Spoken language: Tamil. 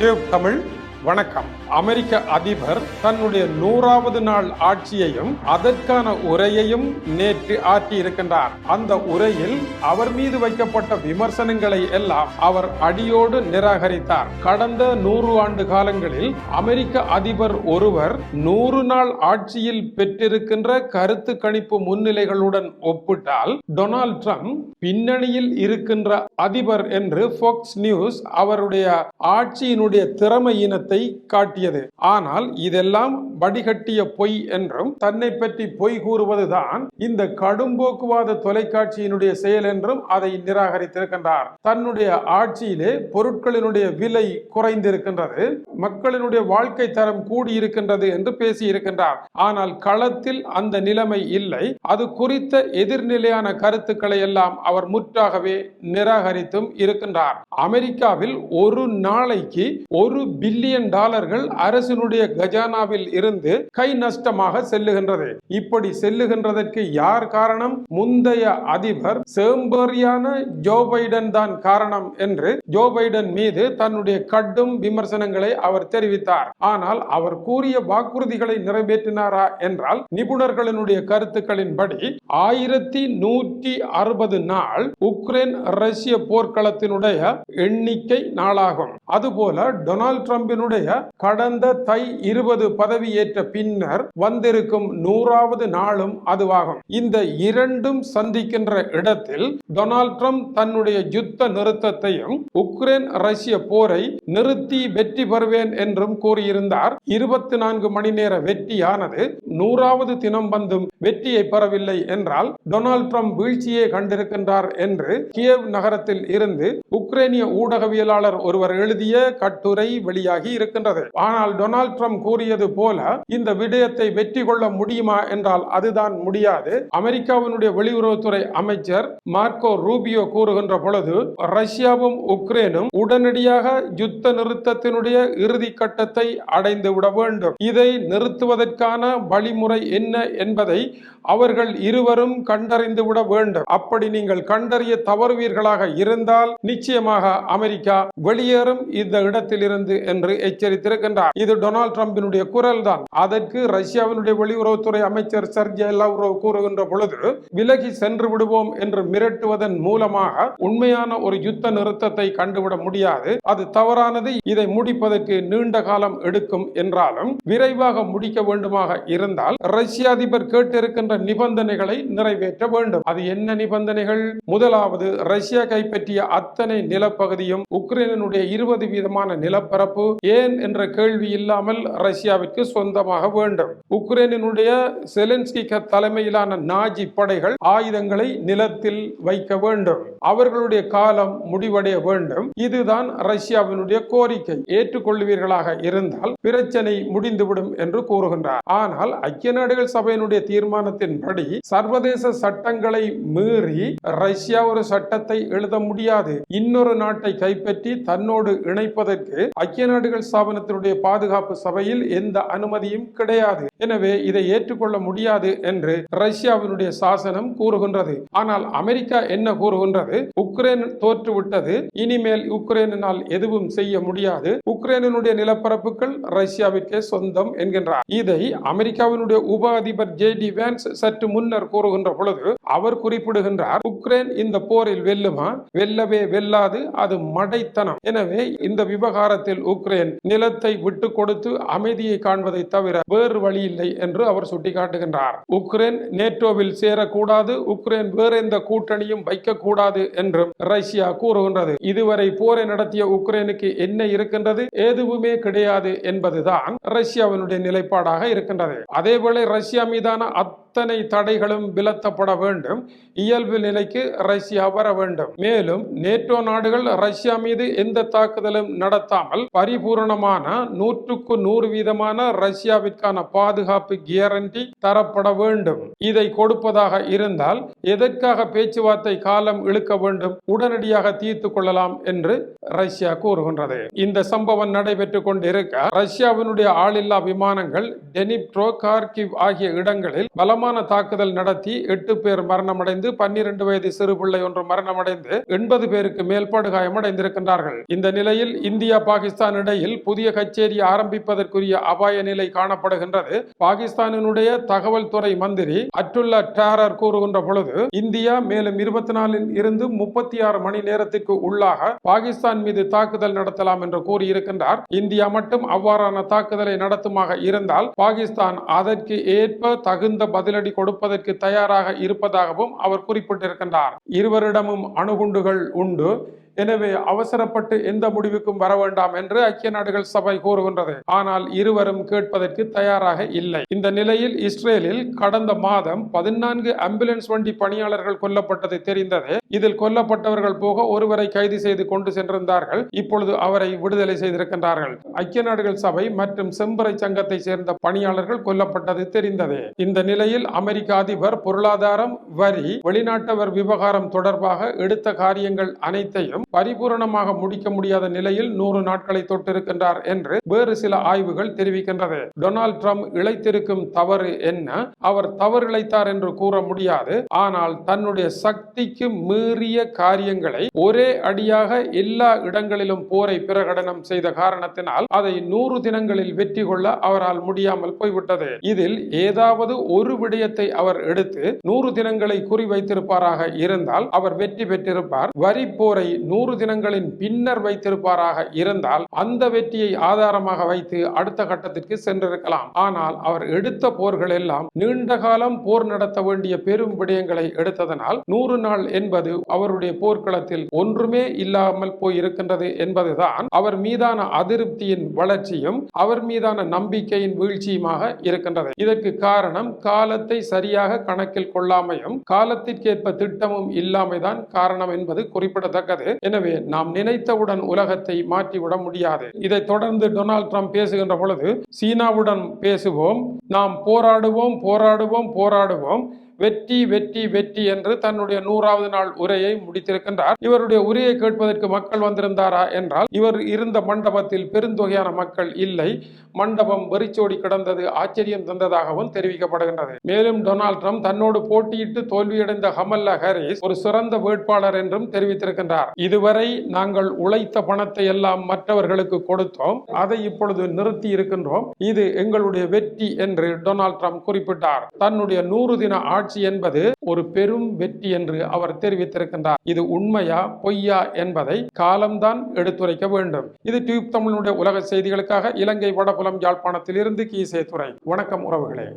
டியூப் தமிழ் வணக்கம். அமெரிக்க அதிபர் தன்னுடைய நூறாவது நாள் ஆட்சியையும் அதற்கான உரையையும் நேற்று ஆற்றியிருக்கின்றார். அந்த உரையில் அவர் மீது வைக்கப்பட்ட விமர்சனங்களை எல்லாம் அவர் அடியோடு நிராகரித்தார். கடந்த நூறு ஆண்டு காலங்களில் அமெரிக்க அதிபர் ஒருவர் நூறு நாள் ஆட்சியில் பெற்றிருக்கின்ற கருத்து கணிப்பு முன்னிலைகளுடன் ஒப்பிட்டால் டொனால்ட் ட்ரம்ப் பின்னணியில் இருக்கின்ற அதிபர் என்று ஃபோக்ஸ் நியூஸ் அவருடைய ஆட்சியினுடைய திறமையினத்தை காட்டியது. ஆனால் இதெல்லாம் வடிகட்டிய பொய் என்றும் தன்னை பற்றி பொய் கூறுவதுதான் இந்த கடும்போக்குவாத தொலைக்காட்சியினுடைய செயல் என்றும் அதை நிராகரித்திருக்கின்றார். தன்னுடைய ஆட்சியிலே பொருட்களினுடைய விலை குறைந்திருக்கின்றது மக்களினுடைய வாழ்க்கை தரம் கூடியிருக்கின்றது என்று பேசியிருக்கின்றார். ஆனால் களத்தில் அந்த நிலைமை இல்லை. அது குறித்த எதிர்நிலையான கருத்துக்களை எல்லாம் அவர் முற்றாகவே நிராகரித்தும் இருக்கின்றார். அமெரிக்காவில் ஒரு நாளைக்கு ஒரு பில்லியன் டாலர்கள் அரசினுடைய கஜானாவில் இருந்து கை நஷ்டமாக செல்லுகின்றது. இப்படி செல்லுகின்றதற்கு யார் காரணம்? முந்தைய அதிபர் சேம்பேறியான ஜோ பைடன் தான் காரணம் என்று ஜோ பைடன் மீது தன்னுடைய கடும் விமர்சனங்களை அவர் தெரிவித்தார். ஆனால் அவர் கூறிய வாக்குறுதிகளை நிறைவேற்றினாரா என்றால் நிபுணர்களினுடைய கருத்துக்களின்படி ஆயிரத்தி நூற்றி அறுபது நாள் உக்ரைன் ரஷ்ய போர்க்களத்தினுடைய எண்ணிக்கை நாளாகும். அதுபோல டொனால்ட் ட்ரம்பினுடைய அவருடைய கடந்த தை இருபது பதவியேற்ற பின்னர் வந்திருக்கும் நூறாவது நாளும் அதுவாகும். இந்த இரண்டும் சந்திக்கின்ற இடத்தில் டொனால்ட் ட்ரம்ப் தன்னுடைய யுத்த நிறுத்தத்தையும் உக்ரைன் ரஷ்ய போரை நிறுத்தி வெற்றி பெறுவேன் என்றும் கூறியிருந்தார். இருபத்தி நான்கு மணி நேர வெற்றியானது நூறாவது தினம் வந்தும் வெற்றியை பெறவில்லை என்றால் டொனால்ட் ட்ரம்ப் வீழ்ச்சியை கண்டிருக்கின்றார் என்று கியவ் நகரத்தில் இருந்து உக்ரைனிய ஊடகவியலாளர் ஒருவர் எழுதிய கட்டுரை வெளியாகி இருக்கின்றது. ஆனால் டொனால்ட் ட்ரம்ப் கூறியது போல இந்த விடயத்தை வெற்றி கொள்ள முடியுமா என்றால் அதுதான் முடியாது. அமெரிக்காவினுடைய வெளியுறவுத்துறை அமைச்சர் மார்க்கோ ரூபியோ கூறுகின்ற பொழுது ரஷ்யாவும் உக்ரைனும் உடனடியாக யுத்த நிறுத்தத்தினுடைய இறுதி கட்டத்தை அடைந்து விட வேண்டும். இதை நிறுத்துவதற்கான வழிமுறை என்ன என்பதை அவர்கள் இருவரும் கண்டறிந்து விட வேண்டும். அப்படி நீங்கள் கண்டறிய தவறுவீர்களாக இருந்தால் நிச்சயமாக அமெரிக்கா வெளியேறும் இந்த இடத்திலிருந்து என்று எச்சரித்திருக்கின்றார். இது டொனால்ட் ட்ரம்பினுடைய குரல் தான் அதற்கு ரஷ்யாவினுடைய வெளியுறவுத்துறை அமைச்சர் சர்ஜே லவ்ரோவ் கூறுகின்ற பொழுது விலகி சென்று விடுவோம் என்று மிரட்டுவதன் மூலமாக உண்மையான ஒரு யுத்த நிறுத்தத்தை கண்டுவிட முடியாது. அது தவறானது. இதை முடிப்பதற்கு நீண்ட காலம் எடுக்கும் என்றாலும் விரைவாக முடிக்க வேண்டுமாக இருந்தால் ரஷ்ய அதிபர் கேட்டிருக்கின்ற நிபந்தனைகளை நிறைவேற்ற வேண்டும். அது என்ன நிபந்தனைகள்? முதலாவது ரஷ்யா கைப்பற்றிய அத்தனை நிலப்பகுதியும் உக்ரைனுடைய இருபது வீதமான நிலப்பரப்பு ஏன் என்ற கேள்வி இல்லாமல் ரஷ்யாவிற்கு சொந்தமாக வேண்டும். உக்ரைனினுடைய செலன்ஸ்கி தலைமையிலான நாஜி படைகள் ஆயுதங்களை நிலத்தில் வைக்க வேண்டும். அவர்களுடைய காலம் முடிவடைய வேண்டும். இதுதான் ரஷ்யாவினுடைய கோரிக்கை. ஏற்றுக்கொள்வீர்களாக இருந்தால் பிரச்சனை முடிந்துவிடும் என்று கூறுகின்றார். ஆனால் ஐக்கிய நாடுகள் சபையினுடைய தீர்மானத்தின்படி சர்வதேச சட்டங்களை மீறி ரஷ்யா ஒரு சட்டத்தை எழுத முடியாது. இன்னொரு நாட்டை கைப்பற்றி தன்னோடு இணைப்பதற்கு ஐக்கிய நாடுகள் ஸ்தாபனத்தினுடைய பாதுகாப்பு சபையில் எந்த அனுமதியும் கிடையாது. எனவே இதை ஏற்றுக்கொள்ள முடியாது என்று ரஷ்யாவினுடைய சாசனம் கூறுகின்றது. ஆனால் அமெரிக்கா என்ன கூறுகின்றது? உக்ரைன் தோற்றுவிட்டது. இனிமேல் உக்ரைனால் எதுவும் செய்ய முடியாது. உக்ரைனுடைய நிலப்பரப்புகள் ரஷ்யாவிற்கே சொந்தம் என்கின்றார். இதை அமெரிக்காவினுடைய உப அதிபர் ஜே டி வேன்ஸ் சற்று முன்னர் கூறுகின்ற பொழுது அவர் குறிப்பிடுகின்றார். உக்ரைன் இந்த போரில் வெல்லுமா? வெல்லவே வெல்லாது. அது மடைத்தனம். எனவே இந்த விவகாரத்தில் உக்ரைன் நிலத்தை விட்டு கொடுத்து அமைதியை காண்பதை தவிர வேறு வழி இல்லை என்று அவர் சுட்டிக்காட்டுகின்றார். உக்ரைன் நேட்டோவில் சேரக்கூடாது உக்ரைன் வேறு எந்த கூட்டணியும் வைக்கக்கூடாது என்றும் ரஷ்யா கூறுகின்றது. இதுவரை போரை நடத்திய உக்ரைனுக்கு என்ன இருக்கின்றது? எதுவுமே கிடையாது என்பதுதான் ரஷ்யாவினுடைய நிலைப்பாடாக இருக்கின்றது. அதேவேளை ரஷ்யா மீதான அத்தனை தடைகளும் விலத்தப்பட வேண்டும். இயல்பு நிலைக்கு ரஷ்யா வர வேண்டும். மேலும் நேட்டோ நாடுகள் ரஷ்யா மீது எந்த தாக்குதலும் நடத்தாமல் பரிபூரணமான நூற்றுக்கு நூறு வீதமான ரஷ்யாவிற்கான பாதுகாப்பு கேரண்டி தரப்பட வேண்டும். இதை கொடுப்பதாக இருந்தால் எதற்காக பேச்சுவார்த்தை காலம் இழுக்க வேண்டும் உடனடியாக தீர்த்து கொள்ளலாம் என்று ரஷ்யா கூறுகின்றது. இந்த சம்பவம் நடைபெற்றுக் கொண்டிருக்க ரஷ்யாவினுடைய ஆளில்லா விமானங்கள் டெனிப்ரோ கார்கிவ் ஆகிய இடங்களில் பலம் பலமான தாக்குதல் நடத்தி எட்டு பேர் மரணமடைந்து பன்னிரண்டு வயது சிறு பிள்ளை ஒன்று மரணமடைந்து எண்பது பேருக்கு மேல்பாடு காயமடைந்திருக்கின்றார்கள். இந்த நிலையில் இந்தியா பாகிஸ்தான் இடையில் புதிய கச்சேரி ஆரம்பிப்பதற்குரிய அபாய நிலை காணப்படுகின்றது. பாகிஸ்தானினுடைய தகவல் துறை மந்திரி அட்டுல்லா டாரர் கூறுகின்ற பொழுது இந்தியா மேலும் இருபத்தி நாலில் இருந்து முப்பத்தி ஆறு மணி நேரத்திற்கு உள்ளாக பாகிஸ்தான் மீது தாக்குதல் நடத்தலாம் என்று கூறியிருக்கின்றார். இந்தியா மட்டும் அவ்வாறான தாக்குதலை நடத்துமாக இருந்தால் பாகிஸ்தான் அதற்கு ஏற்ப தகுந்த பதில் பதிலடி கொடுப்பதற்கு தயாராக இருப்பதாகவும் அவர் குறிப்பிட்டிருக்கின்றார். இருவரிடமும் அணுகுண்டுகள் உண்டு. எனவே அவசரப்பட்டு எந்த முடிவுக்கும் வர வேண்டாம் என்று ஐக்கிய நாடுகள் சபை கூறுகின்றது. ஆனால் இருவரும் கேட்பதற்கு தயாராக இல்லை. இந்த நிலையில் இஸ்ரேலில் கடந்த மாதம் பதினான்கு ஆம்புலன்ஸ் வண்டி பணியாளர்கள் கொல்லப்பட்டது தெரிந்தது. இதில் கொல்லப்பட்டவர்கள் போக ஒருவரை கைது செய்து கொண்டு சென்றிருந்தார்கள். இப்பொழுது அவரை விடுதலை செய்திருக்கின்றார்கள். ஐக்கிய நாடுகள் சபை மற்றும் செம்பறை சங்கத்தை சேர்ந்த பணியாளர்கள் கொல்லப்பட்டது தெரிந்தது. இந்த நிலையில் அமெரிக்க அதிபர் பொருளாதாரம் வரி வெளிநாட்டவர் விவகாரம் தொடர்பாக எடுத்த காரியங்கள் அனைத்தையும் பரிபூரணமாக முடிக்க முடியாத நிலையில் நூறு நாட்களை தொட்டிருக்கின்றார் என்று வேறு சில ஆய்வுகள் தெரிவிக்கின்றது. டொனால்ட் ட்ரம்ப் இழைத்திருக்கும் தவறு என்ன? அவர் தவறு இழைத்தார் என்று கூற முடியாது. ஆனால் தன்னுடைய சக்திக்கு மீறிய காரியங்களை ஒரே அடியாக எல்லா இடங்களிலும் போரை பிரகடனம் செய்த காரணத்தினால் அதை நூறு தினங்களில் வெற்றி கொள்ள அவரால் முடியாமல் போய்விட்டது. இதில் ஏதாவது ஒரு விடயத்தை அவர் எடுத்து நூறு தினங்களை குறிவைத்திருப்பாராக இருந்தால் அவர் வெற்றி பெற்றிருப்பார். வரி போரை நூறு தினங்களின் பின்னர் வைத்திருப்பாராக இருந்தால் அந்த வெற்றியை ஆதாரமாக வைத்து அடுத்த கட்டத்திற்கு சென்றிருக்கலாம். ஆனால் அவர் எடுத்த போர்கள் எல்லாம் நீண்ட காலம் போர் நடத்த வேண்டிய பெரும் விடயங்களை எடுத்ததனால் நூறு நாள் என்பது அவருடைய போர்க்களத்தில் ஒன்றுமே இல்லாமல் போயிருக்கின்றது என்பதுதான் அவர் மீதான அதிருப்தியின் வளர்ச்சியும் அவர் மீதான நம்பிக்கையின் வீழ்ச்சியுமாக இருக்கின்றது. இதற்கு காரணம் காலத்தை சரியாக கணக்கில் கொள்ளாமையும் காலத்திற்கேற்ப திட்டமும் இல்லாமைதான் காரணம் என்பது குறிப்பிடத்தக்கது. எனவே நாம் நினைத்தவுடன் உலகத்தை மாற்றிவிட முடியாது. இதை தொடர்ந்து டொனால்ட் ட்ரம்ப் பேசுகின்ற பொழுது சீனாவுடன் பேசுவோம் நாம் போராடுவோம் போராடுவோம் போராடுவோம் வெற்றி வெற்றி வெற்றி என்று தன்னுடைய நூறாவது நாள் உரையை முடித்திருக்கின்றார். இவருடைய உரையை கேட்பதற்கு மக்கள் வந்திருந்தாரா என்றால் இவர் இருந்த மண்டபத்தில் பெருந்தொகையான மக்கள் இல்லை. மண்டபம் வெறிச்சோடி கிடந்தது ஆச்சரியம் தந்ததாகவும் தெரிவிக்கப்படுகின்றது. மேலும் டொனால்ட் ட்ரம்ப் தன்னோடு போட்டியிட்டு தோல்வியடைந்த ஹமல்லா ஹாரிஸ் ஒரு சிறந்த வேட்பாளர் என்றும் தெரிவித்திருக்கின்றார். இதுவரை நாங்கள் உழைத்த பணத்தை எல்லாம் மற்றவர்களுக்கு கொடுத்தோம். அதை இப்பொழுது நிறுத்தி இருக்கின்றோம். இது எங்களுடைய வெற்றி என்று டொனால்ட் ட்ரம்ப் குறிப்பிட்டார். தன்னுடைய நூறு தின ஆட்சி என்பது ஒரு பெரும் வெற்றி என்று அவர் தெரிவித்திருக்கின்றார். இது உண்மையா பொய்யா என்பதை காலம்தான் எடுத்துரைக்க வேண்டும். இது டியூப் தமிழனுடைய உலக செய்திகளுக்காக இலங்கை வடபுலம் யாழ்ப்பாணத்தில் இருந்து கீசே துறை வணக்கம் உறவுகளே.